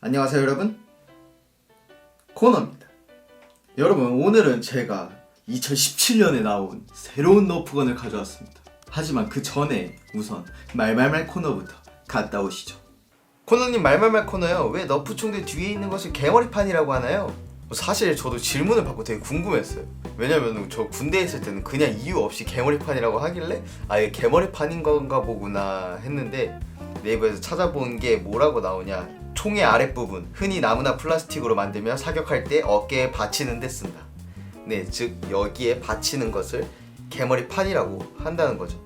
안녕하세요 여러분 코너입니다 여러분 오늘은 제가 2017년에 나온 새로운 너프건을 가져왔습니다 하지만 그 전에 우선 말말말 코너부터 갔다 오시죠 코너님 말말말 코너요. 왜 너프총들 뒤에 있는 것을 개머리판이라고 하나요? 사실 저도 질문을 받고 되게 궁금했어요. 왜냐면 저 군대에 있을 때는 그냥 이유 없이 개머리판이라고 하길래 아 이게 개머리판인 건가 보구나 했는데 네이버에서 찾아본 게 뭐라고 나오냐 총의 아랫부분 흔히 나무나 플라스틱으로 만들며 사격할 때 어깨에 받치는 데 쓴다. 네, 즉 여기에 받치는 것을 개머리판이라고 한다는 거죠.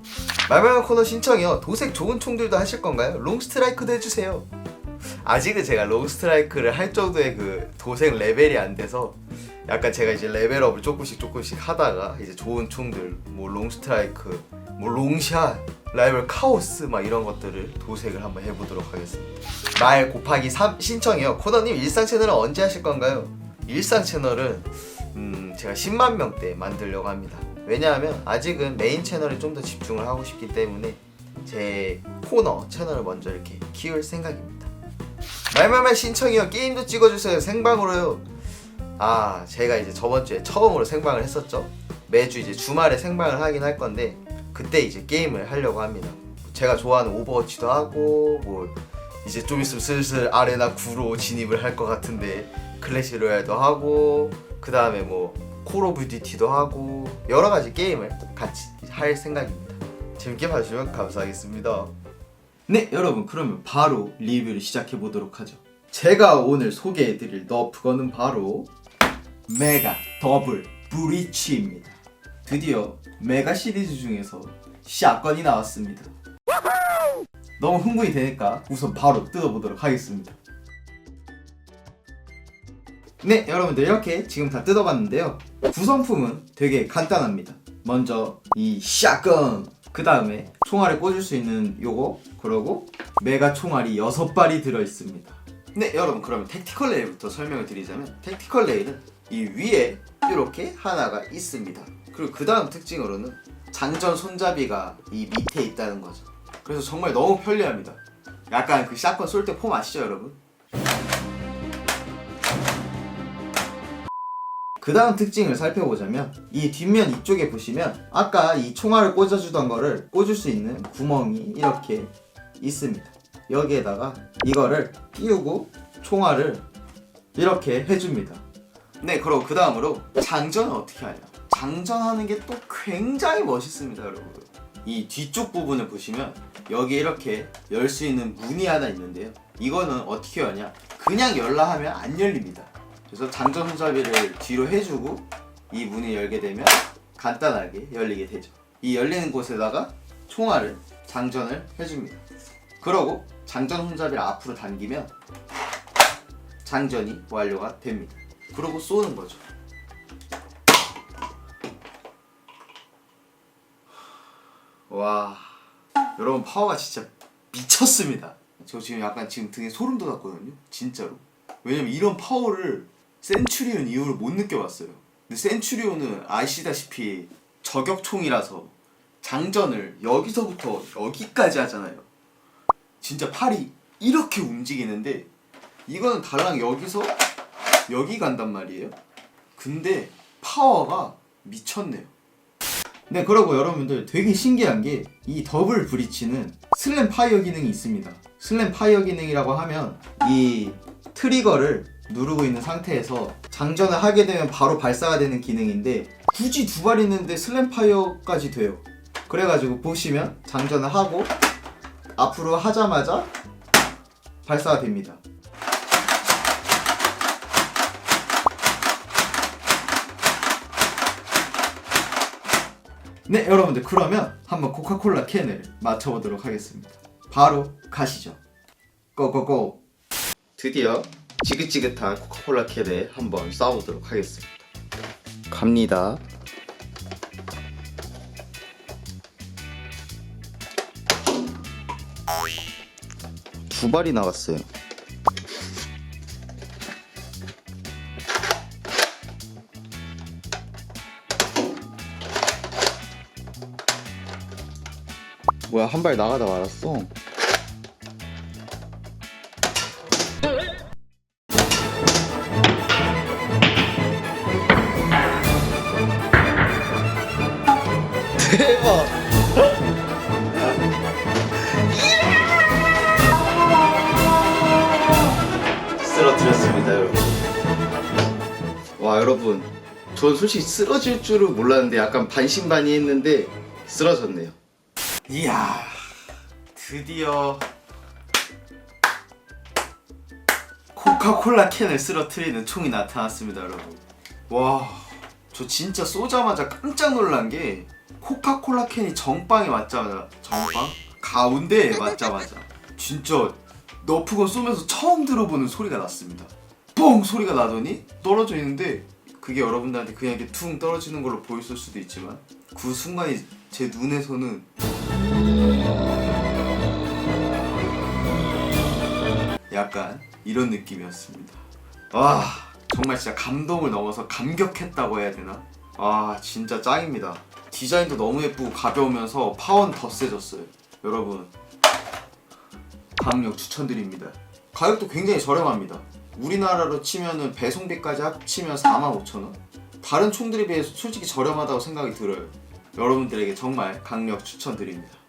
말말말 코너 신청이요. 도색 좋은 총들도 하실 건가요? 롱스트라이크도 해주세요. 아직은 제가 롱스트라이크를 할 정도의 그 도색 레벨이 안 돼서 약간 제가 이제 레벨업을 조금씩 조금씩 하다가 이제 좋은 총들 뭐 롱 스트라이크 뭐 롱샷 라이벌 카오스 막 이런 것들을 도색을 한번 해보도록 하겠습니다. 말 곱하기 3 신청이요. 코너님 일상 채널은 언제 하실 건가요? 일상 채널은 음 제가 10만 명대 만들려고 합니다. 왜냐하면 아직은 메인 채널에 좀 더 집중을 하고 싶기 때문에 제 코너 채널을 먼저 이렇게 키울 생각입니다 말말말 신청이요. 게임도 찍어주세요. 생방으로요 아 제가 이제 저번 주에 처음으로 생방을 했었죠. 매주 이제 주말에 생방을 하긴 할 건데 그때 이제 게임을 하려고 합니다. 제가 좋아하는 오버워치도 하고 뭐 이제 좀 있으면 슬슬 아레나 9로 진입을 할 것 같은데 클래시 로얄도 하고 그 다음에 뭐 콜 오브 듀티도 하고 여러 가지 게임을 같이 할 생각입니다. 재밌게 봐주시면 감사하겠습니다 네 여러분 그러면 바로 리뷰를 시작해 보도록 하죠. 제가 오늘 소개해 드릴 너프건은 바로 메가 더블 브리치입니다. 드디어 메가 시리즈 중에서 샷건이 나왔습니다. 너무 흥분이 되니까 우선 바로 뜯어보도록 하겠습니다. 네 여러분들 이렇게 지금 다 뜯어봤는데요. 구성품은 되게 간단합니다. 먼저 이 샷건 그 다음에 총알에 꽂을 수 있는 요거 그러고 메가 총알이 6발이 들어있습니다. 네 여러분 그러면 택티컬 레일부터 설명을 드리자면 택티컬 레일은 이 위에 이렇게 하나가 있습니다. 그리고 그 다음 특징으로는 장전 손잡이가 이 밑에 있다는 거죠. 그래서 정말 너무 편리합니다. 약간 그 샷건 쏠 때 폼 아시죠 여러분? 그 다음 특징을 살펴보자면 이 뒷면 이쪽에 보시면 아까 이 총알을 꽂아주던 거를 꽂을 수 있는 구멍이 이렇게 있습니다. 여기에다가 이거를 끼우고 총알을 이렇게 해줍니다. 네 그럼 그 다음으로 장전은 어떻게 하냐? 장전하는 게 또 굉장히 멋있습니다 여러분. 이 뒤쪽 부분을 보시면 여기 이렇게 열 수 있는 문이 하나 있는데요. 이거는 어떻게 하냐? 그냥 열라 하면 안 열립니다 그래서 장전 손잡이를 뒤로 해주고 이 문이 열게 되면 간단하게 열리게 되죠. 이 열리는 곳에다가 총알을 장전을 해줍니다. 그러고 장전 손잡이를 앞으로 당기면 장전이 완료가 됩니다. 그러고 쏘는 거죠. 와, 여러분 파워가 진짜 미쳤습니다. 저 지금 약간 지금 등에 소름 돋았거든요. 진짜로. 왜냐면 이런 파워를 센츄리온 이후로 못 느껴봤어요. 근데 센츄리온은 아시다시피 저격총이라서 장전을 여기서부터 여기까지 하잖아요. 진짜 팔이 이렇게 움직이는데 이거는 달랑 여기서 여기 간단 말이에요. 근데 파워가 미쳤네요. 네, 그러고 여러분들 되게 신기한 게 이 더블 브리치는 슬램 파이어 기능이 있습니다. 슬램 파이어 기능이라고 하면 이 트리거를 누르고 있는 상태에서 장전을 하게 되면 바로 발사가 되는 기능인데 굳이 두 발 있는데 슬램 파이어까지 돼요. 그래가지고 보시면 장전을 하고 앞으로 하자마자 발사가 됩니다. 네 여러분들 그러면 한번 코카콜라 캔을 맞춰보도록 하겠습니다 바로 가시죠 고고고 드디어 지긋지긋한 코카콜라 캔에 한번 쏴보도록 하겠습니다. 갑니다. 두 발이 나갔어요. 뭐야 한 발 나가다 말았어 예! 쓰러뜨렸습니다 여러분. 와 여러분. 전 솔직히 쓰러질 줄은 몰랐는데 약간 반신반의 했는데 쓰러졌네요. 이야 드디어 코카콜라 캔을 쓰러뜨리는 총이 나타났습니다 여러분. 와 저 진짜 쏘자마자 깜짝 놀란 게 코카콜라 캔이 정빵에 맞자마자 정빵? 가운데에 맞자마자 진짜 너프건 쏘면서 처음 들어보는 소리가 났습니다 뻥 소리가 나더니 떨어져 있는데 그게 여러분들한테 그냥 이렇게 퉁 떨어지는 걸로 보였을 수도 있지만 그 순간이 제 눈에서는 약간 이런 느낌이었습니다. 와 정말 진짜 감동을 넘어서 감격했다고 해야 되나? 아 진짜 짱입니다. 디자인도 너무 예쁘고 가벼우면서 파워는 더 세졌어요. 여러분 강력 추천드립니다. 가격도 굉장히 저렴합니다. 우리나라로 치면은 배송비까지 합치면 45,000원. 다른 총들에 비해서 솔직히 저렴하다고 생각이 들어요. 여러분들에게 정말 강력 추천드립니다.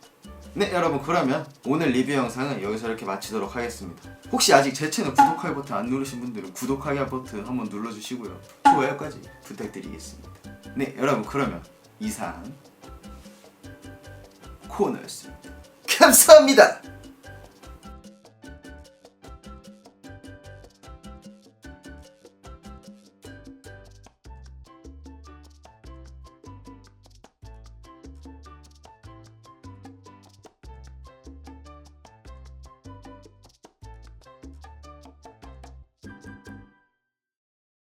네 여러분 그러면 오늘 리뷰 영상은 여기서 이렇게 마치도록 하겠습니다 혹시 아직 제 채널 구독하기 버튼 안 누르신 분들은 구독하기 버튼 한번 눌러주시고요 좋아요까지 부탁드리겠습니다 네 여러분 그러면 이상 코너였습니다. 감사합니다